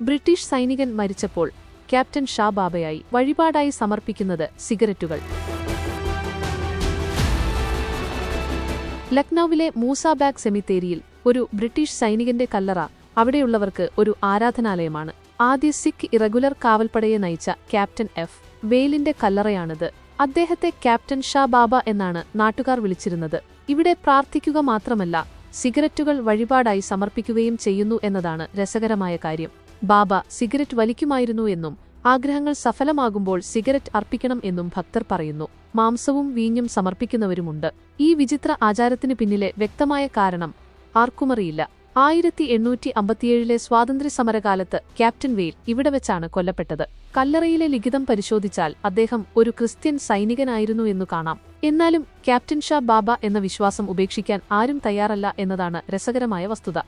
British സൈനികൻ മരിച്ചപ്പോൾ captain Shah ബാബയായി വഴിപാടായി സമർപ്പിക്കുന്നത് സിഗരറ്റുകൾ. ലക്നൌവിലെ മൂസാബാഗ് സെമിത്തേരിയിൽ ഒരു ബ്രിട്ടീഷ് സൈനികന്റെ കല്ലറ അവിടെയുള്ളവർക്ക് ഒരു ആരാധനാലയമാണ്. ആദ്യ സിഖ് ഇറഗുലർ കാവൽപ്പടയെ നയിച്ച ക്യാപ്റ്റൻ എഫ്. വെയിലിന്റെ കല്ലറയാണിത്. അദ്ദേഹത്തെ ക്യാപ്റ്റൻ ഷാ ബാബ എന്നാണ് നാട്ടുകാർ വിളിച്ചിരുന്നത്. ഇവിടെ പ്രാർത്ഥിക്കുക മാത്രമല്ല സിഗരറ്റുകൾ വഴിപാടായി സമർപ്പിക്കുകയും ചെയ്യുന്നു എന്നതാണ് രസകരമായ കാര്യം. ബാബ സിഗരറ്റ് വലിക്കുമായിരുന്നു എന്നും ആഗ്രഹങ്ങൾ സഫലമാകുമ്പോൾ സിഗരറ്റ് അർപ്പിക്കണം എന്നും ഭക്തർ പറയുന്നു. മാംസവും വീഞ്ഞും സമർപ്പിക്കുന്നവരുമുണ്ട്. ഈ വിചിത്ര ആചാരത്തിന് പിന്നിലെ വ്യക്തമായ കാരണം ആർക്കുമറിയില്ല. ആയിരത്തി എണ്ണൂറ്റി അമ്പത്തിയേഴിലെ സ്വാതന്ത്ര്യ സമരകാലത്ത് ക്യാപ്റ്റൻ വെയിൽ ഇവിടെ വെച്ചാണ് കൊല്ലപ്പെട്ടത്. കല്ലറയിലെ ലിഖിതം പരിശോധിച്ചാൽ അദ്ദേഹം ഒരു ക്രിസ്ത്യൻ സൈനികനായിരുന്നു എന്നു കാണാം. എന്നാലും ക്യാപ്റ്റൻ ഷാ ബാബ എന്ന വിശ്വാസം ഉപേക്ഷിക്കാൻ ആരും തയ്യാറല്ല എന്നതാണ് രസകരമായ വസ്തുത.